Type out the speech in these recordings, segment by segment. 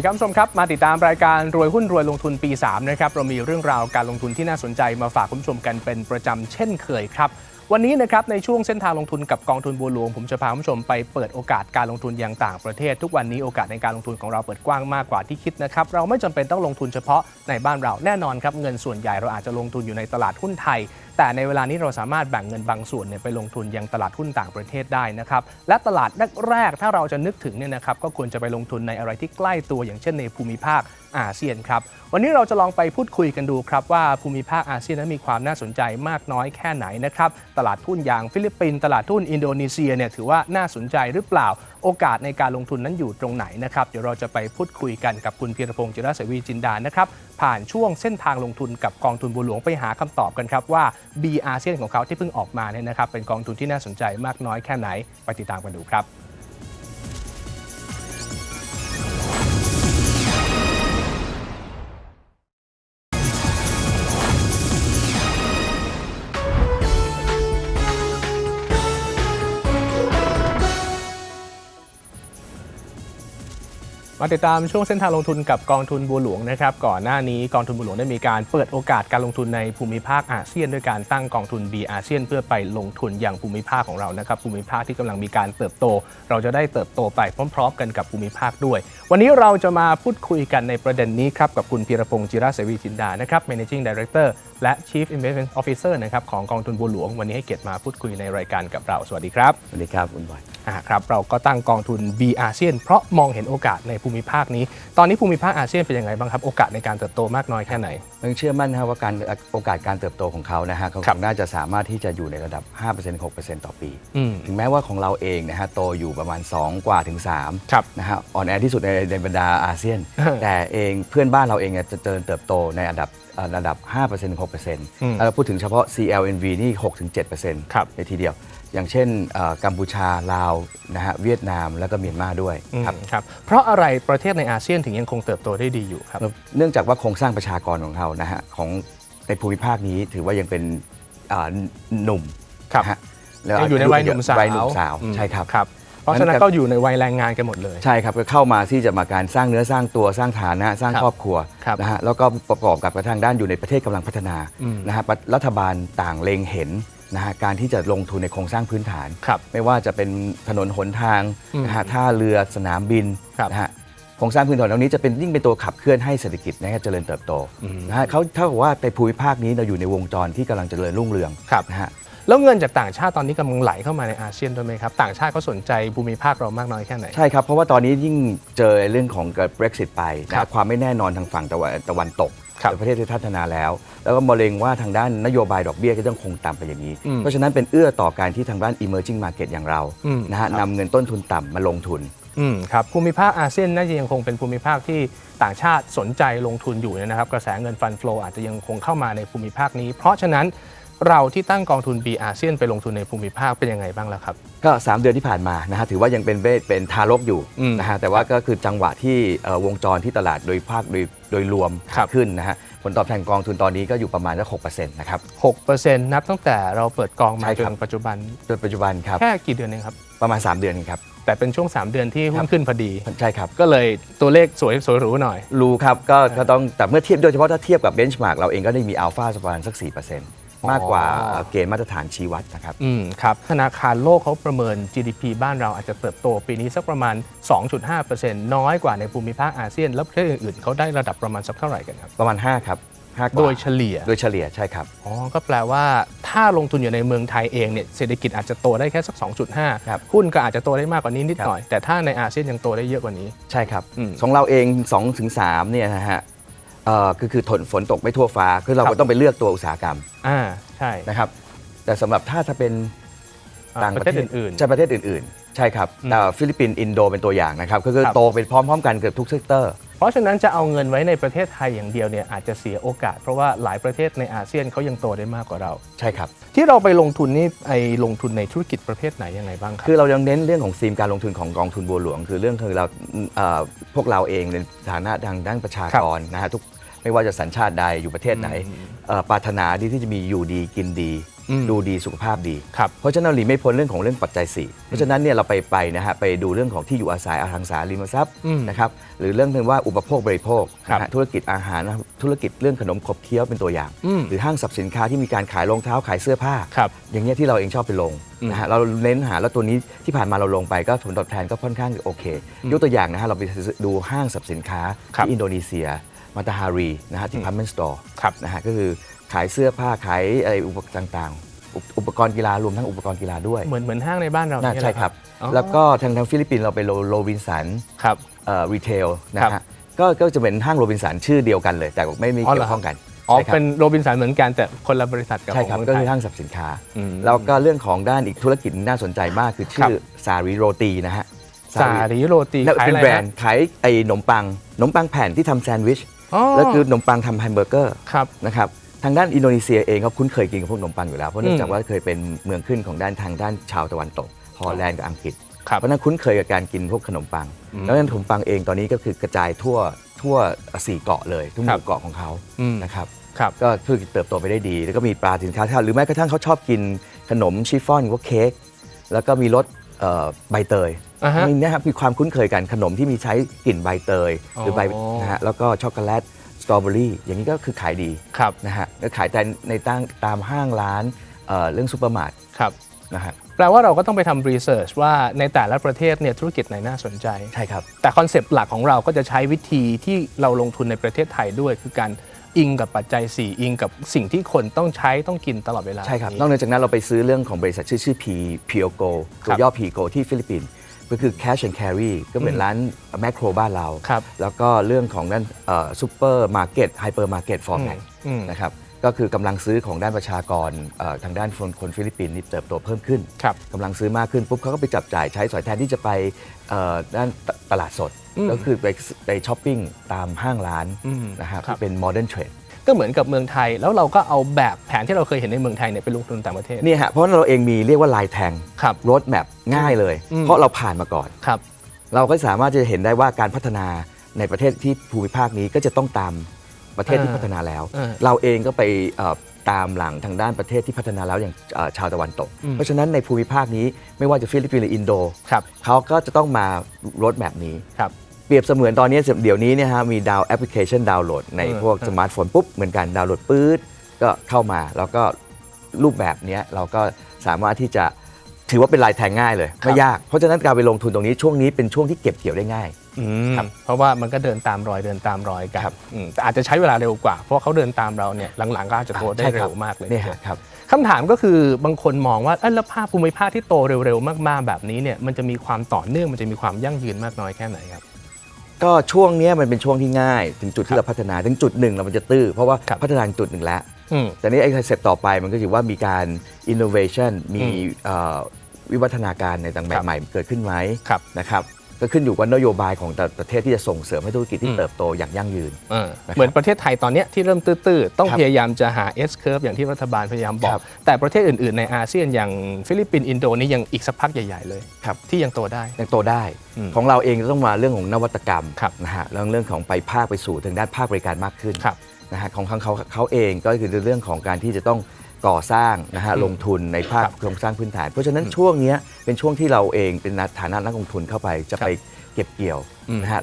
ดีครับผู้ชมครับ มาติดตามรายการรวยหุ้นรวยลงทุนปี 3 นะครับ เรามีเรื่องราวการลงทุนที่น่าสนใจมาฝากคุณผู้ชมกันเป็นประจำเช่นเคยครับ วันนี้นะครับในช่วงเส้นทางลงทุนกับกองทุนบัวหลวง ผมจะพาคุณผู้ชมไปเปิดโอกาสการลงทุนอย่างต่างประเทศ ทุกวันนี้โอกาสในการลงทุนของเราเปิดกว้างมากกว่าที่คิดนะครับเราไม่จำเป็นต้องลงทุนเฉพาะในบ้านเราแน่นอนครับเงินส่วนใหญ่เราอาจจะลงทุนอยู่ในตลาดหุ้นไทย แต่ในเวลานี้เราสามารถแบ่งเงินบางส่วนเนี่ยไปลงทุนยังตลาดหุ้นต่างประเทศได้นะครับและตลาดแรกๆถ้าเราจะนึกถึงเนี่ยนะครับก็ควรจะไปลงทุนในอะไรที่ใกล้ตัวอย่างเช่นในภูมิภาคอาเซียนครับวันนี้เราจะลองไปพูดคุยกันดูครับว่าภูมิภาคอาเซียนนั้นมีความน่าสนใจมากน้อยแค่ไหนนะครับตลาดหุ้นอย่างฟิลิปปินส์ตลาดหุ้นอินโดนีเซียเนี่ยถือว่าน่าสนใจหรือเปล่า โอกาสในการลงทุนนั้นอยู่ตรงไหนนะครับ เดี๋ยวเราจะไปพูดคุยกันกับคุณพีรพงศ์จิรศวีจินดานะครับ ผ่านช่วงเส้นทางลงทุนกับกองทุนบัวหลวงไปหาคำตอบกันครับว่า B อาเซียนของเขาที่เพิ่งออกมาเนี่ยนะครับเป็นกองทุนที่น่าสนใจมากน้อยแค่ไหนไปติดตามกันดูครับ มาติดตามช่วงเส้นทางลงทุนกับกองทุนบัวหลวงนะครับก่อนหน้านี้กองทุนบัวหลวงได้มีการเปิดโอกาสการลงทุนในภูมิภาคอาเซียนด้วยการตั้งกองทุน B อาเซียนเพื่อไปลงทุนอย่างภูมิภาคของเรานะครับภูมิภาคที่กำลังมีการเติบโต เราจะได้เติบโตไปพร้อม ๆ กันกับภูมิภาคด้วย วันนี้เราจะมาพูดคุยกันในประเด็นนี้ครับกับคุณพีรพงศ์จิราเสวีจินดานะครับ Managing Director และ Chief Investment Officer นะครับของกองทุนบัวหลวงวันนี้ให้เกียรติมาพูดคุยในรายการกับเราสวัสดีครับสวัสดีครับคุณบอย อ่าครับเราก็ตั้งกองทุน B อาเซียนเพราะมองเห็นโอกาสในภูมิภาคนี้ ตอนนี้ภูมิภาคอาเซียนเป็นยังไงบ้างครับ โอกาสในการเติบโตมากน้อยแค่ไหน ยังเชื่อมั่นนะครับว่าการโอกาสการเติบโตของเขานะฮะเขาครับคงน่าจะสามารถที่จะอยู่ในระดับ 5% 6%ต่อปีอืมถึงแม้ว่าของเราเองนะฮะโตอยู่ประมาณ 2 กว่าถึงครับ3นะฮะอ่อนแอที่สุดในในบรรดาอาเซียนเออแต่เองเพื่อนบ้านเราเองเนี่ยจะเจริญเติบโตในระดับเอ่อระดับ 5% 6%แล้วเราพูดถึงเฉพาะ CLNV นี่ 6-7%ครับในทีเดียว อย่างเช่นเอ่อกัมพูชา ลาว นะฮะ เวียดนาม แล้วก็เมียนมาด้วยอืมครับครับ เพราะอะไรประเทศในอาเซียนถึงยังคงเติบโตได้ดีอยู่ครับ เนื่องจากว่าโครงสร้างประชากรของเขานะฮะของในภูมิภาคนี้ถือว่ายังเป็นอ่าหนุ่มครับนะฮะแล้วยังอยู่ในวัยหนุ่มสาววัยหนุ่มสาวอืมใช่ครับครับ เพราะฉะนั้นงั้นก็อยู่ในวัยแรงงานกันหมดเลย ใช่ครับก็เข้ามาที่จะมาการสร้างเนื้อสร้างตัวสร้างฐานะสร้างครับครอบครัวครับนะฮะแล้วก็ประกอบกับทางด้านอยู่ในประเทศกำลังพัฒนาอืมนะฮะรัฐบาลต่างเล็งเห็นนะฮะการที่จะลงทุนในโครงสร้างพื้นฐานครับไม่ว่าจะเป็นถนนหนทางอืมนะฮะท่าเรือสนามบินครับนะฮะ โครงสร้างพื้นฐานเหล่านี้จะเป็นยิ่งเป็นตัวขับเคลื่อนให้เศรษฐกิจนะฮะเจริญเติบโตอืมนะฮะเขาเท่ากับว่าในภูมิภาคนี้เราอยู่ในวงจรที่กำลังเจริญรุ่งเรืองครับนะฮะแล้วเงินจากต่างชาติตอนนี้กำลังไหลเข้ามาในอาเซียนด้วยไหมครับ ต่างชาติก็สนใจภูมิภาคเรามากน้อยแค่ไหน ใช่ครับ เพราะว่าตอนนี้ยิ่งเจอเรื่องของเกิด Brexit ไปครันะบความไม่แน่นอนทางฝั่งตะวันตะวันตกครับในประเทศที่พัฒนาแล้ว แล้วก็มะเร็งว่าทางด้านนโยบายดอกเบี้ยก็ต้องคงต่ำไปอย่างนี้อืมเพราะฉะนั้นเป็นเอื้อต่อการที่ทางด้าน emerging market อย่างเราอืมนะฮะครับนำเงินต้นทุนต่ำมาลงทุน อืมครับภูมิภาคอาเซียนน่าจะยังคงเป็นภูมิภาคที่ต่างชาติสนใจลงทุนอยู่นะครับ กระแสเงินฟันฟลออาจจะยังคงเข้ามาในภูมิภาคนี้ เพราะฉะนั้นเราที่ตั้งกองทุน B อาเซียนไปลงทุนในภูมิภาคเป็นยังไงบ้างล่ะครับ ก็ 3 เดือนที่ผ่านมานะฮะถือว่ายังเป็นเวทเป็นทารกอยู่อืมนะฮะแต่ว่าก็คือจังหวะที่เอ่อวงจรที่ตลาดโดยภาคโดยโดยรวมครับขึ้นนะฮะผลตอบแทนกองทุนตอนนี้ก็อยู่ประมาณสักหกเปอร์เซ็นต์นะครับ6%นับตั้งแต่เราเปิดกองมาใช่จครันบปัจจุบันจนปัจจุบันครับแค่กี่เดือนเองครับ ประมาณ 3 เดือนเองครับ แต่เป็นช่วง 3 เดือนที่หุ้นขึ้นพอดี ใช่ครับ ก็เลยตัวเลขสวยสวยหรูหน่อย รู้ครับก็ก็ต้องแต่เมื่อเทียบโดยเฉพาะถ้าเทียบกับเบนช์มาร์กเราเองก็ได้มีอัลฟาประมาณสัก 4%มากกว่าอ๋อเกณฑ์มาตรฐานชี้วัดนะครับ อืมครับ ธนาคารโลกเขาประเมิน GDP บ้านเราอาจจะเติบโตปีนี้สักประมาณ 2.5%น้อยกว่าในภูมิภาคอาเซียน แล้วประเทศอื่นๆเขาได้ระดับประมาณสักเท่าไหร่กันครับ ประมาณ 5 ครับ 5กว่าโดยเฉลี่ยโดยเฉลี่ยใช่ครับ อ๋อก็แปลว่าถ้าลงทุนอยู่ในเมืองไทยเองเนี่ยเศรษฐกิจอาจจะโตได้แค่สัก2.5ครับหุ้นก็อาจจะโตได้มากกว่านี้นิดหน่อย แต่ถ้าในอาเซียนยังโตได้เยอะกว่านี้ ใช่ครับอืมของเราเอง2ถึง3เนี่ยนะฮะเอ่อคือคือฝนฝนตกไม่ทั่วฟ้า คือเราครัก็บ ต้องไปเลือกตัวอุตสาหกรรมอ่าใช่ นะครับ แต่สำหรับถ้าถ้าเป็นต่างประเทศอื่นใช่ประเทศอื่น ๆ ใช่ครับอืมแต่ฟิลิปปินส์อินโดเป็นตัวอย่างนะครับ ก็คือครับ โตไปพร้อม ๆ กันเกือบทุกเซกเตอร์ เพราะฉะนั้นจะเอาเงินไว้ในประเทศไทยอย่างเดียวเนี่ยอาจจะเสียโอกาส เพราะว่าหลายประเทศในอาเซียนเขายังโตได้มากกว่าเรา ใช่ครับ ที่เราไปลงทุนนี่ไอลงทุนในธุรกิจประเภทไหนยังไงบ้างครับ คือเรายังเน้นเรื่องของธีมการลงทุนของกองทุนบัวหลวง คือเรื่องคือเราเอ่อพวกเราเองในฐานะทางด้านประชากรนะฮะทุกไม่ว่าจะสัญชาติใดอยู่ประเทศไหนอืมเอ่อปรารถนาดีที่จะมีอยู่ดีกินดีอืม ดูดีสุขภาพดีครับเพราะฉะนั้นเราหลีกไม่พ้นเรื่องของเรื่องปัจจัย4เพราะฉะนั้นเนี่ยเราไปไปนะฮะไปดูเรื่องของที่อยู่อาศัยอสังหาริมทรัพย์อืมนะครับหรือเรื่องที่ว่าอุปโภคบริโภคครับนะฮะธุรกิจอาหารนะครับธุรกิจเรื่องขนมขบเคี้ยวเป็นตัวอย่างอืมหรือห้างสรรพสินค้าที่มีการขายรองเท้าขายเสื้อผ้าครับอย่างเงี้ยที่เราเองชอบไปลงอืมนะฮะเราเน้นหาแล้วตัวนี้ที่ผ่านมาเราลงไปก็ผลตอบแทนก็ค่อนข้างโอเค ยกตัวอย่างนะฮะเราไปดูห้างสรรพสินค้าครับที่อินโดนีเซียมาตาฮารีนะฮะที่พัมเมนสโตร์ครับนะฮะก็คือ ขายเสื้อผ้าขายอะไรอุปกรณ์ต่างๆอุปอุปกรณ์กีฬารวมทั้งอุปกรณ์กีฬาด้วยเหมือนเหมือนห้างในบ้านเราน่าเนี่ยใช่แหละครับ อ๋อ แล้วก็ทางทางฟิลิปปินส์เราไปโลโลวินสันครับ รีเทลนะครัฮะบ ก็ก็จะเป็นห้างโรบินสันชื่อเดียวกันเลย แต่ไม่มีอ๋อเหรอเกี่ยวข้องกันอ๋อใช่ครับ เป็นโรบินสันเหมือนกันแต่คนละบริษัทกับใช่ของครับ เมืองก็ไทคือยห้างสรรพสินค้า อืมแล้วก็เรื่องของด้านอีกธุรกิจน่าสนใจมากคือชื่อสารีโรตีนะฮะสาลีโรตีแล้วขายเป็นอะไรแบรนะนด์ขายไอ้ขนมปังขนมปังแผ่นที่ทำแซนด์วิช อ๋อแล้วคือขนมปังทำแฮมเบอร์เกอร์ครับ นะครับ ทางด้านอินโดนีเซียเองเขาคุ้นเคยกินกับพวกขนมปังอยู่แล้ว เพราะเนื่องจากอืมว่าเคยเป็นเมืองขึ้นของด้านทางด้านชาวตะวันตกฮอลแลนด์กับอังกฤษครับเพราะฉะนั้นคุ้นเคยกับการกินพวกขนมปังอืมแล้วนั้นขนมปังเองตอนนี้ก็คือกระจายทั่วทั่วสี่เกาะเลยทุกหครัมู่บเกาะของเขาอืมนะครับครับก็ธุรกิจเติบโตไปได้ดี แล้วก็มีปลาสินค้าทอดหรือแม้กระทั่งเขาชอบกินขนมชิฟฟ่อนพวกเค้กแล้วก็มีรสเอ่อใบเตยอ่าฮะมีนะครับมีความคุ้นเคยกันขนมที่มีใช้กลิ่นใบเตยหรือใบอ๋อนะฮะแล้วก็ช็อกโกแลตส ตรอเบอรี่อย่างนี้ก็คือขายดีครับนะฮะแล้วขายแต่ในตั้งตามห้างร้านเอ่อเรื่องซูเปอร์มาร์ทครับนะฮะแปลว่าเราก็ต้องไปทำรีเสิร์ชว่าในแต่ละประเทศเนี่ยธุรกิจไหนน่าสนใจ ใช่ครับ แต่คอนเซปต์หลักของเราก็จะใช้วิธีที่เราลงทุนในประเทศไทยด้วย คือการอิงกับปัจจัย 4 อิงกับสิ่งที่คนต้องใช้ต้องกินตลอดเวลาใช่ครับนี้นอกเหนือจากนั้นเราไปซื้อเรื่องของบริษัทชื่อชื่อ P p o g o คตัรัวบย่อ P o g o ที่ฟิลิปปินส์ ก็คือ cash and carry ก็เป็นร้านแมคโครบ้านเรา ครับแล้วก็เรื่องของด้านซูเปอร์มาร์เก็ตไฮเปอร์มาร์เก็ตฟอร์แมตอืม นะครับก็คือกำลังซื้อของด้านประชากรเอ่อทางด้านคนคนฟิลิปปินส์นี่เติบโตเพิ่มขึ้น ครับ กำลังซื้อมากขึ้นปุ๊บเขาก็ไปจับจ่ายใช้สอยแทนที่จะไปเอ่อด้านตตลาดสด อืมก็คือไปไปช้อปปิ้งตามห้างร้านอืมนะครับครับ ที่เป็นโมเดิร์นเทรด ก็เหมือนกับเมืองไทย แล้วเราก็เอาแบบแผนที่เราเคยเห็นในเมืองไทยเนี่ยไปลงทุนต่างประเทศ เนี่ยฮะเพราะเราเองมีเรียกว่าลายแทงครับ รถแมพง่ายเลย อืม เพราะเราผ่านมาก่อน ครับ เราก็สามารถจะเห็นได้ว่าการพัฒนาในประเทศที่ภูมิภาคนี้ก็จะต้องตามประเทศที่อ่าพัฒนาแล้ว อ่าเราเองก็ไปเอ่อตามหลังทางด้านประเทศที่พัฒนาแล้วอย่างเอ่อชาวตะวันตก อืม เพราะฉะนั้นในภูมิภาคนี้ไม่ว่าจะฟิลิปปินส์หรืออินโด ครับ เขาก็จะต้องมารถแบบนี้ ครับ เปรียบเสมือนตอนนี้เดี๋ยวนี้เนี่ยฮะมีดาวแอปพลิเคชันดาวน์โหลดในเออพวกเออสมาร์ทโฟนปุ๊บเหมือนกันดาวน์โหลดปื๊ดก็เข้ามาแล้วก็รูปแบบเนี้ยเราก็สามารถที่จะถือว่าเป็นลายแทงง่ายเลยไม่ยากเพราะฉะนั้นการไปลงทุนตรงนี้ช่วงนี้เป็นช่วงที่เก็บเกี่ยวได้ง่ายอืมครับเพราะว่ามันก็เดินตามรอยเดินตามรอยกันครับอืมแต่อาจจะใช้เวลาเร็วกว่า เพราะเขาเดินตามเราเนี่ยหลังๆก็อาจจะโตได้ใช่คบเร็วมากเลยเนี่ยฮะครับคำถามก็คือบางคนมองว่าเอ้ยแล้วภาคภูมิภาคที่โตเร็วๆ มากๆแบบนี้เนี่ยมันจะมีความต่อเนื่องมันจะมีความยั่งยืนมากน้อยแค่ไหนครับ ก็ช่วงเนี้ยมันเป็นช่วงที่ง่าย ถึงจุดครัที่บเราพัฒนาถึงจุดหนึ่งเรามันจะตื้อเพราะว่าครับพัฒนาถึงจุดหนึ่งแล้ว อืม แต่นี้ไอ้คอนเซปต์ต่อไปมันก็คือว่ามีการ innovation มีอืมเอ่อวิวัฒนาการในต่างครับใหม่ๆเกิดขึ้นไหมครับ นะครับ ก็ขึ้นอยู่กับนโยบายของแต่ประเทศที่จะส่งเสริมให้ธุรกิจอืที่มเติบโตอย่างยั่งยืน เออนะครับเหมือนประเทศไทยตอนเนี้ยที่เริ่มตื้อๆ ต้องครับพยายามจะหา S curve อย่างที่รัฐบาลพยายามบอครัก บ แต่ประเทศอื่นๆ ในอาเซียนอย่างฟิลิปปินส์อินโดนี่ยังอีกสักพักใหญ่ๆ เลย ครับ ที่ยังโตได้ ยังโตได้ อืมของเราเองต้องมาเรื่องของนวัตกรรมครับนะฮะเรื่องเรื่องของไปภาคไปสู่ทางด้านภาคบริการมากขึ้นครับนะฮะของเขาเขาเขาเองก็คือเรื่องของการที่จะต้อง ก่อสร้างนะฮะอืมลงทุนในภาคครับโครงสร้างพื้นฐาน เพราะฉะนั้นช่วงเนี้ยเป็นช่วงที่เราเองเป็นฐานะนักลงทุนเข้าไปจะครับไปเก็บเกี่ยวอืมนะฮะ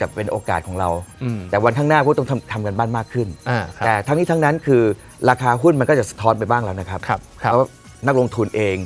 จะเป็นโอกาสของเราอืมแต่วันข้างหน้าก็ต้องทำทำกันบ้านมากขึ้นอ่าครัแต่บทั้งนี้ทั้งนั้นคือราคาหุ้นมันก็จะสะท้อนไปบ้างแล้วนะครับครับครับเพราะนักลงทุนเอง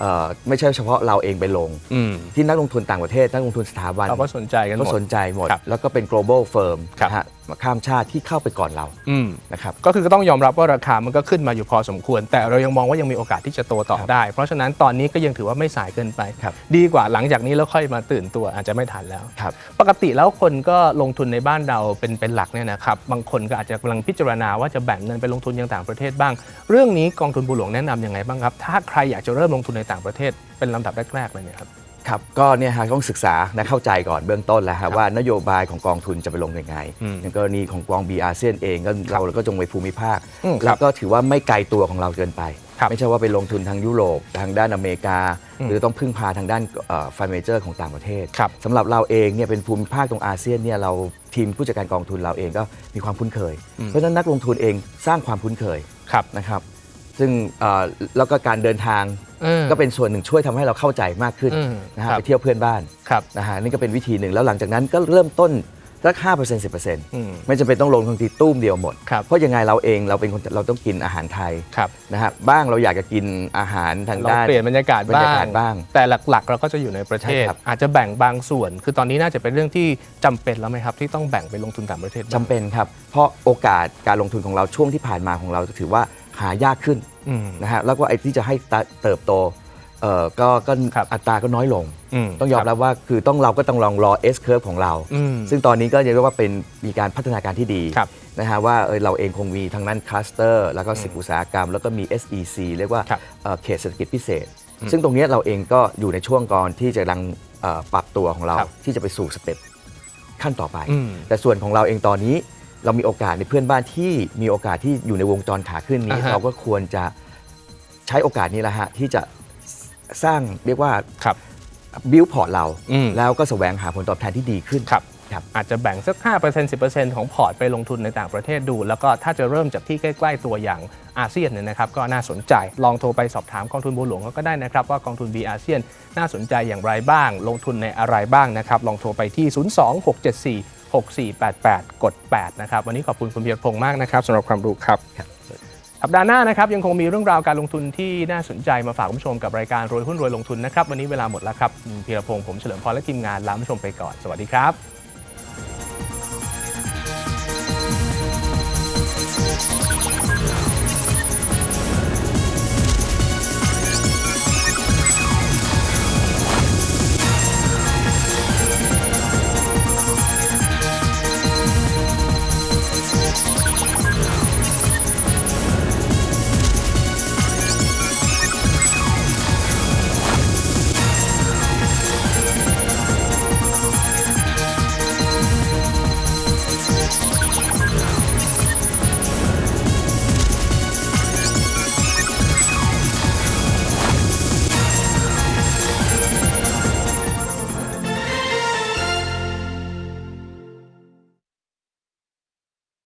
เอ่อไม่ใช่เฉพาะเราเองไปลงอืมที่นักลงทุนต่างประเทศ นักลงทุนสถาบันเราก็สนใจกันหมก็ดสนใจหมดครับแล้วก็เป็น global firm ครับนะฮะ ข้ามชาติที่เข้าไปก่อนเราอืมนะครับก็คือก็ต้องยอมรับว่าราคามันก็ขึ้นมาอยู่พอสมควร แต่เรายังมองว่ายังมีโอกาสที่จะโตต่อครับได้ เพราะฉะนั้นตอนนี้ก็ยังถือว่าไม่สายเกินไปครับดีกว่าหลังจากนี้แล้วค่อยมาตื่นตัวอาจจะไม่ทันแล้วครับปกติแล้วคนก็ลงทุนในบ้านเราเป็นเป็นหลักเนี่ยนะครับบางคนก็อาจจะกำลังพิจารณาว่าจะแบ่งเงินไปลงทุนยังต่างประเทศบ้าง เรื่องนี้กองทุนบุหลวงแนะนำยังไงบ้างครับถ้าใครอยากจะเริ่มลงทุนในต่างประเทศเป็นลำดับแรกๆเลยเนี่ยครับ ครับก็เนี่ยฮะต้องศึกษาและเข้าใจก่อนเบื้องต้นแล้วครัฮะบว่านโยบายของกองทุนจะไปลงยังไงอืมอย่างกรณีของกองบีอาเซียนเองก็เราก็จงไปภูมิภาคอืมครับแล้วก็ถือว่าไม่ไกลตัวของเราเกินไปครับไม่ใช่ว่าไปลงทุนทางยุโรปทางด้านอเมริกาอืมหรือต้องพึ่งพาทางด้านฟันเมเจอร์ของต่างประเทศครับสำหรับเราเองเนี่ยเป็นภูมิภาคตรงอาเซียนเนี่ยเราทีมผู้จัดการกองทุนเราเองก็มีความคุ้นเคยอืมเพราะฉะนั้นนักลงทุนเองสร้างความคุ้นเคยครับนะครับ ซึ่งเอ่อแล้วก็การเดินทางอืมก็เป็นส่วนหนึ่งช่วยทำให้เราเข้าใจมากขึ้นอืมนะฮะครับ ไปเที่ยวเพื่อนบ้านครับ นะฮะนี่ก็เป็นวิธีหนึ่งแล้วหลังจากนั้นก็เริ่มต้นสักห้าเปอร์เซ็นต์สิบเปอร์เซ็นต์อืมไม่จำเป็นต้องลงทันทีตุ้มเดียวหมด ครับ เพราะยังไงเราเองเราเป็นคนเราต้องกินอาหารไทยครับนะฮะบ้างเราอยากจะกินอาหารทางลองด้าน เปลี่ยนบรรยากาศบรรยากาศบ้างบ้างแต่หลักๆ เราก็จะอยู่ในประเทศ ใช่ครับ อาจจะแบ่งบางส่วน คือตอนนี้น่าจะเป็นเรื่องที่จำเป็นแล้วไหมครับ ที่ต้องแบ่งไปลงทุนต่างประเทศบ้าง จำเป็นครับ เพราะโอกาสการลงทุนของเราช่วงที่ผ่านมาของเราถือว่า หายากขึ้นอืมนะฮะแล้วก็ไอ้ที่จะให้เติบโตเอ่อก็ก็ครับอัตราก็น้อยลงมต้องยอมรับว่าคือต้องเราก็ต้องลองรอ S curve ของเราอืมซึ่งตอนนี้ก็เรียกว่าเป็นมีการพัฒนาการที่ดีครับนะฮะว่าเออเราเองคงมีทางนั้นคลัสเตอร์ แล้วก็สิบอุตสาหกรรม แล้วก็มี SEC เรียกว่าครับเอ่อเขตเศรษฐกิจพิเศษ ซึ่งตรงเนี้ยเราเองก็อยู่ในช่วงก่อนที่จะกำลังเอ่อปรับตัวของเราครับที่จะไปสู่สเต็ปขั้นต่อไปอืมแต่ส่วนของเราเองตอนนี้ เรามีโอกาสในเพื่อนบ้านที่มีโอกาสที่อยู่ในวงจรขาขึ้นนี้ อ่าฮะ เราก็ควรจะใช้โอกาสนี้แหละฮะที่จะสร้างเรียกว่าครับ บิวพอร์ตเรา อืม แล้วก็แสวงหาผลตอบแทนที่ดีขึ้น ครับ ครับ อาจจะแบ่งสัก 5% 10%ของพอร์ตไปลงทุนในต่างประเทศดู แล้วก็ถ้าจะเริ่มจากที่ใกล้ ๆ ตัวอย่างอาเซียนเนี่ยนะครับ ก็น่าสนใจ ลองโทรไปสอบถามกองทุนบัวหลวงก็ได้นะครับ ว่ากองทุน B อาเซียนน่าสนใจอย่างไรบ้าง ลงทุนในอะไรบ้างนะครับ ลองโทรไปที่ 026746488 กด 8 นะครับ วันนี้ขอบคุณคุณเพียรพงษ์มากนะครับสำหรับความรู้ครับ สัปดาห์หน้านะครับยังคงมีเรื่องราวการลงทุนที่น่าสนใจมาฝากคุณผู้ชมกับรายการรวยหุ้นรวยลงทุนนะครับ วันนี้เวลาหมดแล้วครับคุณพีรพงศ์ผมเฉลิมพรและทีมงานลาคุณผู้ชมไปก่อน สวัสดีครับ